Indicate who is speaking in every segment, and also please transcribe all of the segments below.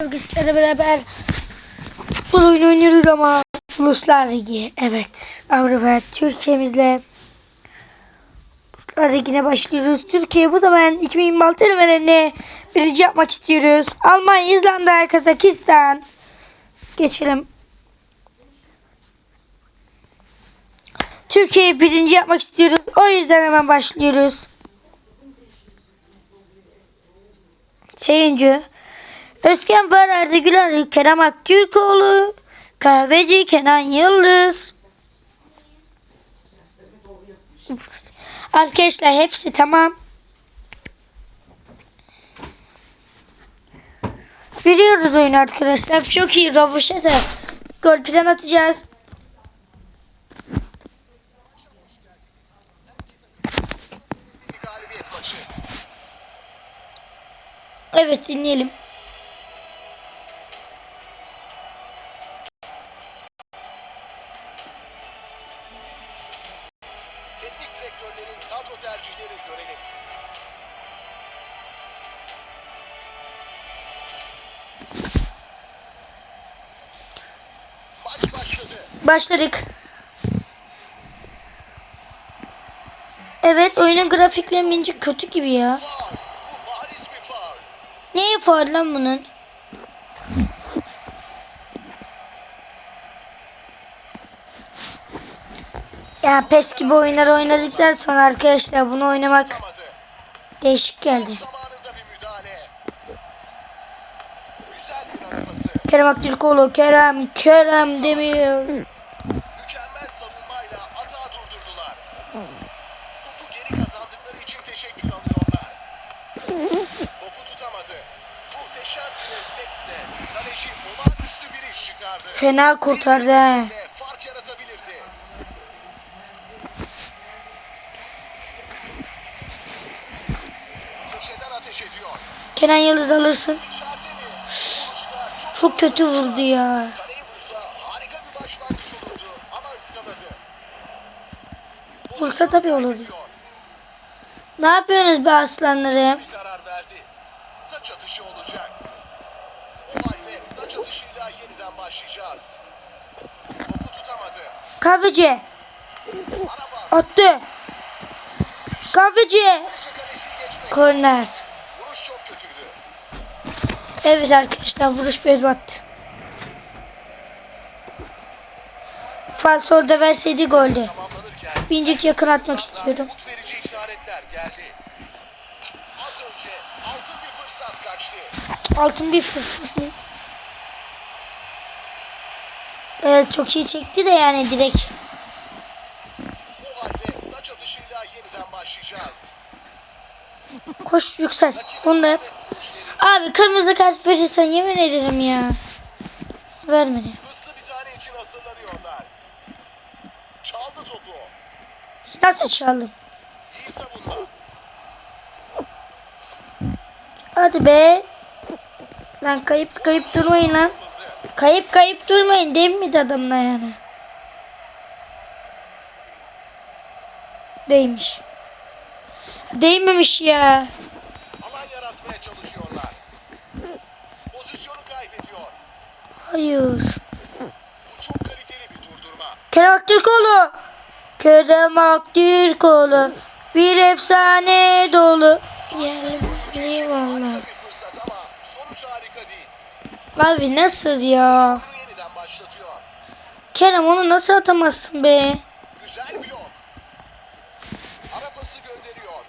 Speaker 1: Sizlerle beraber futbol oyunu oynuyoruz ama Uluslar Ligi. Evet. Avrupa Türkiye'mizle Uluslar Ligi'ne başlıyoruz. Türkiye bu zaman 2026 elemelerini birinci yapmak istiyoruz. Almanya, İzlanda, Kazakistan. Geçelim. Türkiye'yi birinci yapmak istiyoruz. O yüzden hemen başlıyoruz. Seyirci. Özgen Var Arda Güler, Kerem Aktürkoğlu, Kahveci Kenan Yıldız. Arkadaşlar hepsi tamam. Biliyoruz oyunu arkadaşlar. Çok iyi Roboşeta. Gol plan atacağız. Evet dinleyelim.
Speaker 2: Teknik direktörlerin kadro tercihleri görelim. Maç başladı.
Speaker 1: Başladık. Evet oyunun grafikleri minci kötü gibi ya. Neye faul lan bunun? Ya PES gibi oyunlar oynadıktan sonra arkadaşlar bunu oynamak değişik geldi. Kerem Aktürkoğlu, Kerem, Kerem demiyor.
Speaker 2: Mükemmel savunmayla atağı durdurdular. Topu geri kazandıkları için teşekkür alıyorlar. Topu tutamadı. Muhteşem bir refleksle kaleci olağanüstü bir iş çıkardı.
Speaker 1: Fena kurtardı Kenan Yıldız alırsın. Çok kötü vurdu ya. Vursa tabii olurdu. Ne yapıyorsunuz be aslanlarım?
Speaker 2: Taç
Speaker 1: attı. Kahveci. Korner. Evet arkadaşlar vuruş berbat. Falsolda verseydi goldü. Bincik yakın atmak istiyorum.
Speaker 2: altın bir fırsat
Speaker 1: mı? Evet çok iyi çekti de yani direkt.
Speaker 2: O halde taç atışıyla yeniden başlayacağız.
Speaker 1: Koş yüksel. Bunu da yap. Abi kırmızı kart verirsen yemin ederim ya. Vermedi.
Speaker 2: Çaldı topu.
Speaker 1: Nasıl çaldım?
Speaker 2: İyi savunma.
Speaker 1: Hadi be. Lan kayıp kayıp durmayın lan. Kayıp kayıp durmayın değil mi adamla yani? Değmiş. Değmemiş ya.
Speaker 2: Alan yaratmaya çalışıyorlar. Pozisyonu kaybediyor.
Speaker 1: Hayır.
Speaker 2: Bu çok kaliteli bir durdurma.
Speaker 1: Kerem Aktürkoğlu. Kerem Aktürkoğlu. Bir efsane dolu. Yerli eyvallah. Abi nasıl ya? Kerem onu nasıl atamazsın be?
Speaker 2: Güzel blok. Ara pası gönderiyor.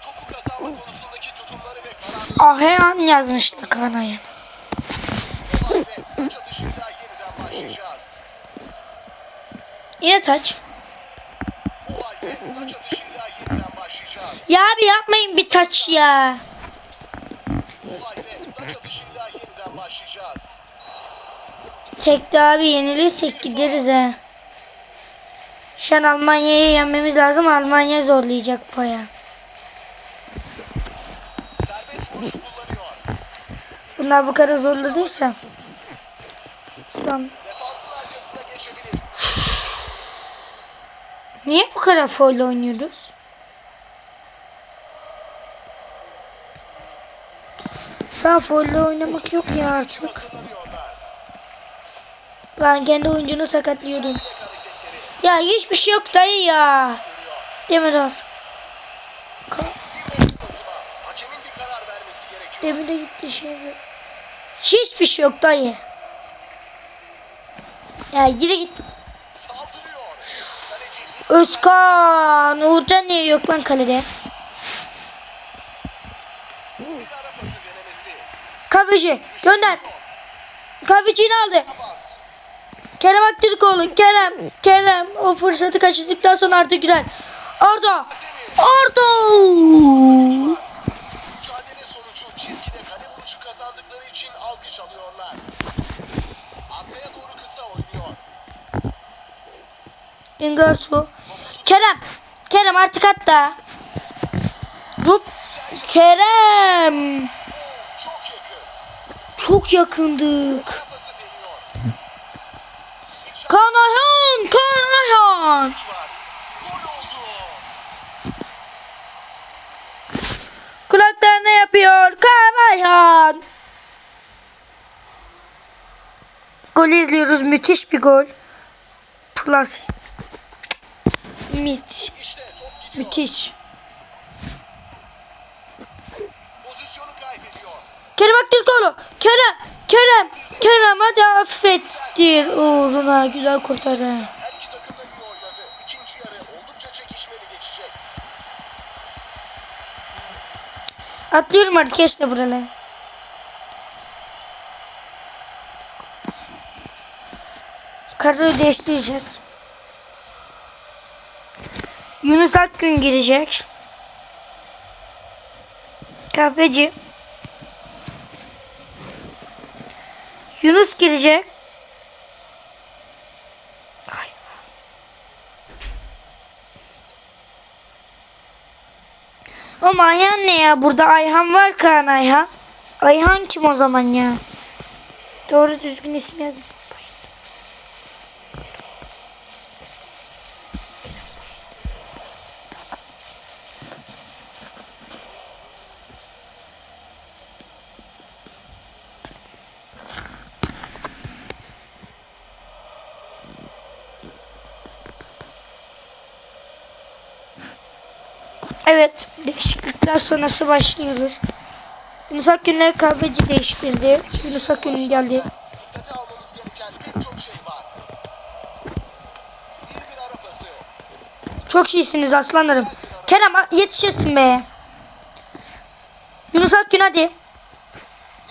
Speaker 2: Topu kazanma konusundaki tutumları
Speaker 1: Aheyan yazmıştı
Speaker 2: başlayacağız.
Speaker 1: Yine taç. Ya abi yapmayın bir taç ya.
Speaker 2: O halde.
Speaker 1: Tekte abi yenilirsek gideriz ha. Şu an Almanya'yı yenmemiz lazım. Almanya zorlayacak baya. Bunlar bu kadar zorladıysa. İslam. Niye bu kadar foul oynuyoruz? Sağ folle oynamak yok ya artık. Ben kendi oyuncunu sakatlıyordum. Ya hiçbir şey yok dayı ya. Demir al. Demir de gitti şimdi. Hiçbir şey yok dayı. Ya gide git. Özkan. Uğurcan niye yok lan kalede? Kahveci gönder. Kahveciyi aldı. Kerem Aktürkoğlu. Kerem. Kerem. O fırsatı kaçırdıktan sonra Arda Güler. Arda. Arda. Ingarsu. Kerem. Kerem artık hatta.
Speaker 2: Güzelce
Speaker 1: Kerem.
Speaker 2: Çok yakın.
Speaker 1: Çok yakındık.
Speaker 2: Gol oldu.
Speaker 1: Kulaklarına yapıyor. Kaan Ayhan. Gol izliyoruz. Müthiş bir gol. Plus. Mit.
Speaker 2: İşte.
Speaker 1: Müthiş.
Speaker 2: Pozisyonu kaybediyor.
Speaker 1: Kerem Aktürkoğlu. Kerem. Kerem. Kerem hadi affettir. Uğruna güzel kurtardı.
Speaker 2: Her iki takım da iyi oynadı. İkinci yarı oldukça çekişmeli geçecek.
Speaker 1: Atlıyorum artık geçti buraları. Kadroyu değiştireceğiz. Yunus Akgün girecek. Kahveci. Yunus girecek. Ay. Ama Ayhan ne ya? Burada Ayhan var Kaan Ayhan. Ayhan kim o zaman ya? Doğru düzgün isim yazdım. Evet, değişiklikler sonrası başlıyoruz. Yunus Akgün'le kahveci değiştirdi. Yunus Akgün geldi.
Speaker 2: Dikkate almamız gereken pek çok şey var. İyi bir ara pası.
Speaker 1: Çok iyisiniz aslanlarım. Kerem yetişirsin be. Yunus Akgün hadi.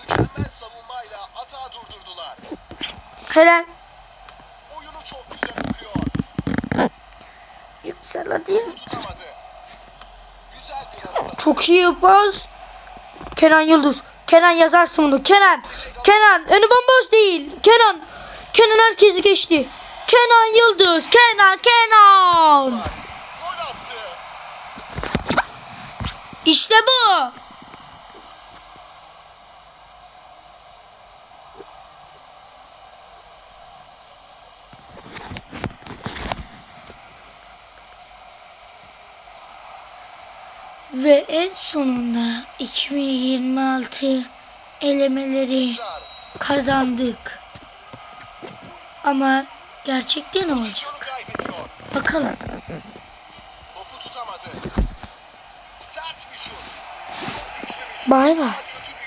Speaker 2: Mükemmel savunmayla atağı durdurdular.
Speaker 1: Helal.
Speaker 2: Oyunu çok güzel okuyor.
Speaker 1: Yüksel hadi.
Speaker 2: Tutamadı. Güzel bir ara pası.
Speaker 1: Çok iyi pas. Kenan Yıldız. Kenan yazarsın bunu. Kenan. Kenan. Önü bomboş değil. Kenan. Kenan herkesi geçti. Kenan Yıldız. Kenan. Kenan. İşte bu. Ve en sonunda 2026 elemeleri kazandık. Ama gerçekten olacak.
Speaker 2: Pozisyonu kaybediyor.
Speaker 1: Bakalım.
Speaker 2: Topu tutamadı. Sert bir şut.
Speaker 1: Bay bay.